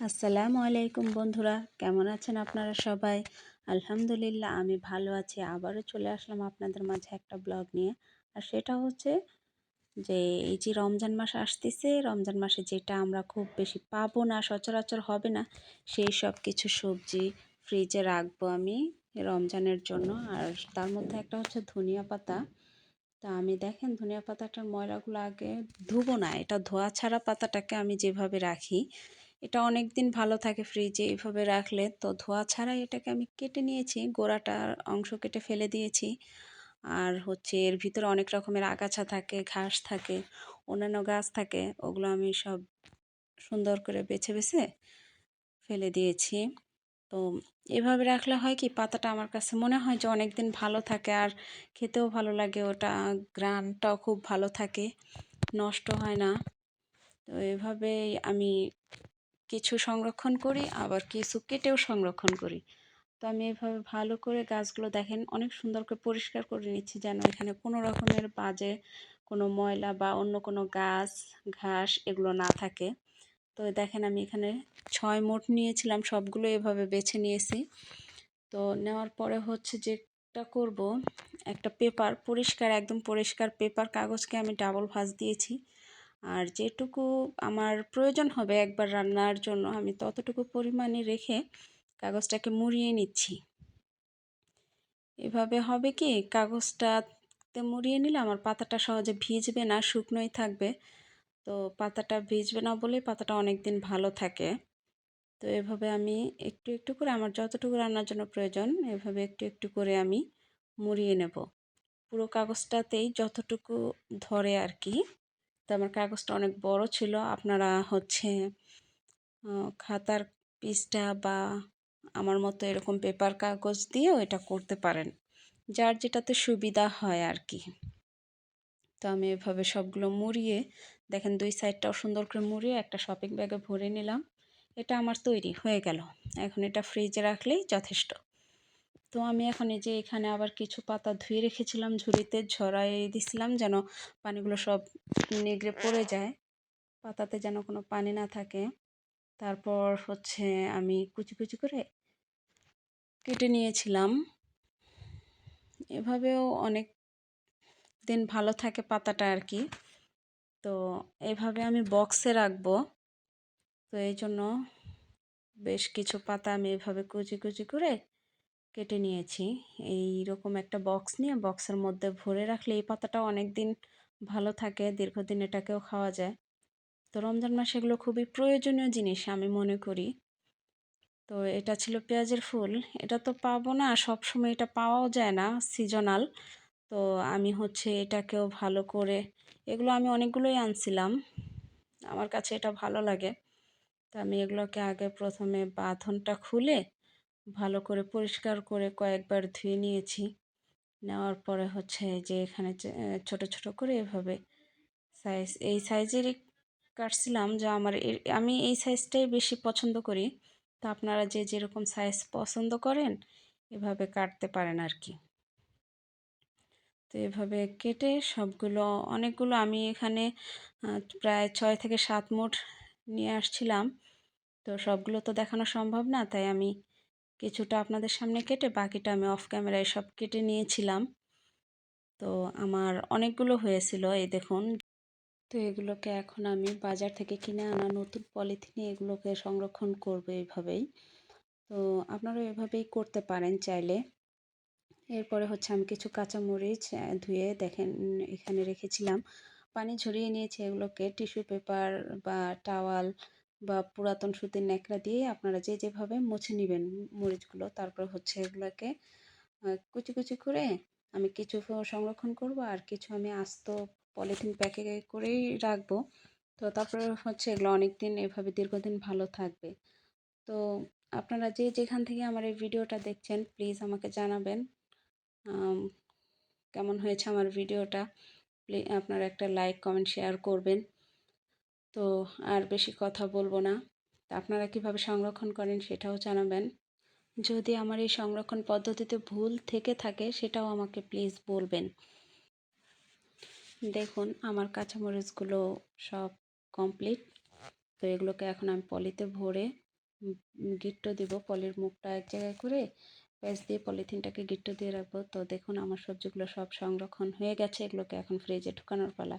আসসালামু আলাইকুম বন্ধুরা, কেমন আছেন আপনারা সবাই? আলহামদুলিল্লাহ, আমি ভালো আছি। আবারও চলে আসলাম আপনাদের মাঝে একটা ব্লগ নিয়ে। আর সেটা হচ্ছে যে, এই যে রমজান মাস আসতেছে, রমজান মাসে যেটা আমরা খুব বেশি পাবো না, সচরাচর হবে না, সেই সব কিছু সবজি ফ্রিজে রাখব আমি রমজানের জন্য। আর তার মধ্যে একটা হচ্ছে ধনিয়া পাতা। তা আমি দেখেন, ধনিয়া পাতাটার ময়লাগুলো আগে ধুবো না, এটা ধোয়া ছাড়া পাতাটাকে আমি যেভাবে রাখি এটা অনেক দিন ভালো থাকে ফ্রিজে এইভাবে রাখলে। তো ধোয়া ছাড়াই এটাকে আমি কেটে নিয়েছি, গোড়াটার অংশ কেটে ফেলে দিয়েছি। আর হচ্ছে এর ভিতরে অনেক রকমের আগাছা থাকে, ঘাস থাকে, অন্যান্য গাছ থাকে, ওগুলো আমি সব সুন্দর করে বেছে বেছে ফেলে দিয়েছি। তো এভাবে রাখলে হয় কি, পাতাটা আমার কাছে মনে হয় যে অনেক দিন ভালো থাকে আর খেতেও ভালো লাগে, ওটা গ্রানটাও খুব ভালো থাকে, নষ্ট হয় না। তো এভাবেই আমি কিছু সংরক্ষণ করি, আবার কিছু কেটেও সংরক্ষণ করি। তো আমি এভাবে ভালো করে গাছগুলো দেখেন, অনেক সুন্দর করে পরিষ্কার করে নিচ্ছি যেন এখানে কোনো রকমের বাজে কোনো ময়লা বা অন্য কোনো গাছ, ঘাস এগুলো না থাকে। তো দেখেন আমি এখানে ছয় মোট নিয়েছিলাম, সবগুলো এভাবে বেছে নিয়েছি। তো নেওয়ার পরে হচ্ছে যেটা করব, একটা পেপার, পরিষ্কার, একদম পরিষ্কার পেপার কাগজকে আমি ডাবল ভাঁজ দিয়েছি। আর যেটুকু আমার প্রয়োজন হবে একবার রান্নার জন্য, আমি ততটুকু পরিমাণে রেখে কাগজটাকে মুড়িয়ে নিচ্ছি। এভাবে হবে কি, কাগজটাতে মুড়িয়ে নিলে আমার পাতাটা সহজে ভিজবে না, শুকনোই থাকবে। তো পাতাটা ভিজবে না বলেই পাতাটা অনেক দিন ভালো থাকে। তো এভাবে আমি একটু একটু করে আমার যতটুকু রান্নার জন্য প্রয়োজন, এভাবে একটু একটু করে আমি মুড়িয়ে নেব। পুরো কাগজটাতেই যতটুকু ধরে আর কি। তো আমার কাগজটা অনেক বড় ছিল। আপনারা হচ্ছে খাতার পিসটা বা আমার মতো এরকম পেপার কাগজ দিয়েও এটা করতে পারেন। যার যেটাতে সুবিধা হয় আর কি তো আমি এভাবে সবগুলো মুড়িয়ে, দেখেন দুই সাইডটাও সুন্দর করে মুড়িয়ে একটা শপিং ব্যাগে ভরে নিলাম। এটা আমার তৈরি হয়ে গেল। এখন এটা ফ্রিজে রাখলেই যথেষ্ট। তো আমি এখন এই যে এখানে আবার কিছু পাতা ধুয়ে রেখেছিলাম, ঝুড়িতে ঝরাই দিছিলাম যেন পানিগুলো সব নিগড়ে পড়ে যায়। পাতাতে যেন কোনো পানি না থাকে। তারপর হচ্ছে আমি কুচি কুচি করে কেটে নিয়েছিলাম। এভাবেও অনেক দিন ভালো থাকে পাতাটা আর কি তো এভাবে আমি বক্সে রাখব। তো এই জন্য বেশ কিছু পাতা আমি এভাবে কুচি কুচি করে কেটে নিয়েছি। এই রকম একটা বক্স নিয়ে বক্সের মধ্যে ভরে রাখলে এই পাতাটা অনেক দিন ভালো থাকে, দীর্ঘদিন এটাকেও খাওয়া যায়। তো রমজান মাসে এগুলো খুবই প্রয়োজনীয় জিনিস আমি মনে করি। তো এটা ছিল পেঁয়াজের ফুল। এটা তো পাবো না সব সময় এটা পাওয়াও যায় না সিজনাল তো আমি হচ্ছে এটাকেও ভালো করে, এগুলো আমি অনেকগুলোই আনছিলাম। আমার কাছে এটা ভালো লাগে। তো আমি এগুলোকে আগে প্রথমে বাঁধনটা খুলে ভালো করে পরিষ্কার করে কয়েকবার ধুয়ে নিয়েছি। নেওয়ার পরে হচ্ছে যে এখানে ছোট ছোট করে এভাবে সাইজ এই সাইজেরই কাটছিলাম যা আমার আমি এই সাইজটাই বেশি পছন্দ করি। তো আপনারা যে যেরকম সাইজ পছন্দ করেন, এভাবে কাটতে পারেন আর কি তো এভাবে কেটে সবগুলো, অনেকগুলো আমি এখানে প্রায় ছয় থেকে সাত মুঠ নিয়ে আসছিলাম। তো সবগুলো তো দেখানো সম্ভব না, তাই আমি কিছুটা আপনাদের সামনে কেটে বাকিটা আমি অফ ক্যামেরায় সব কেটে নিয়েছিলাম। তো আমার অনেকগুলো হয়েছিল, এই দেখুন। তো এগুলোকে এখন আমি বাজার থেকে কিনে আনা নতুন পলিথিনে এগুলোকে সংরক্ষণ করব এইভাবেই। তো আপনারা এভাবেই করতে পারেন চাইলে। এরপরে হচ্ছে আমি কিছু কাঁচামরিচ ধুয়ে দেখেন এখানে রেখেছিলাম। পানি ঝরিয়ে নিয়েছি এগুলোকে, টিস্যু পেপার বা টাওয়াল বা পুরাতন সুতির ন্যাকড়া দিয়ে আপনারা যে যেভাবে মুছে নেবেন মরিচগুলো, তারপর হচ্ছে এগুলোকে কুচি কুচি করে আমি কিছু সংরক্ষণ করব আর কিছু আমি আস্ত পলিথিন প্যাকে করেই রাখব। তো তারপরে হচ্ছে এগুলো অনেক দিন এভাবে দীর্ঘদিন ভালো থাকবে। তো আপনারা যে যেখান থেকে আমার এই ভিডিওটা দেখছেন, প্লিজ আমাকে জানাবেন। কেমন হয়েছে আমার ভিডিওটা? আপনারা একটা লাইক, কমেন্ট, শেয়ার করবেন। তো আর বেশি কথা বলব না। আপনারা কীভাবে সংরক্ষণ করেন সেটাও জানাবেন। যদি আমার এই সংরক্ষণ পদ্ধতিতে ভুল থেকে থাকে সেটাও আমাকে প্লিজ বলবেন। দেখুন, আমার কাঁচামরিচগুলো সব কমপ্লিট তো এগুলোকে এখন আমি পলিতে ভরে গিট্টো দিব। পলির মুখটা এক জায়গায় করে প্যাচ দিয়ে পলিথিনটাকে গিট্টো দিয়ে রাখব। তো দেখুন, আমার সবজিগুলো সব সংরক্ষণ হয়ে গেছে। এগুলোকে এখন ফ্রিজে ঢুকানোর পালা।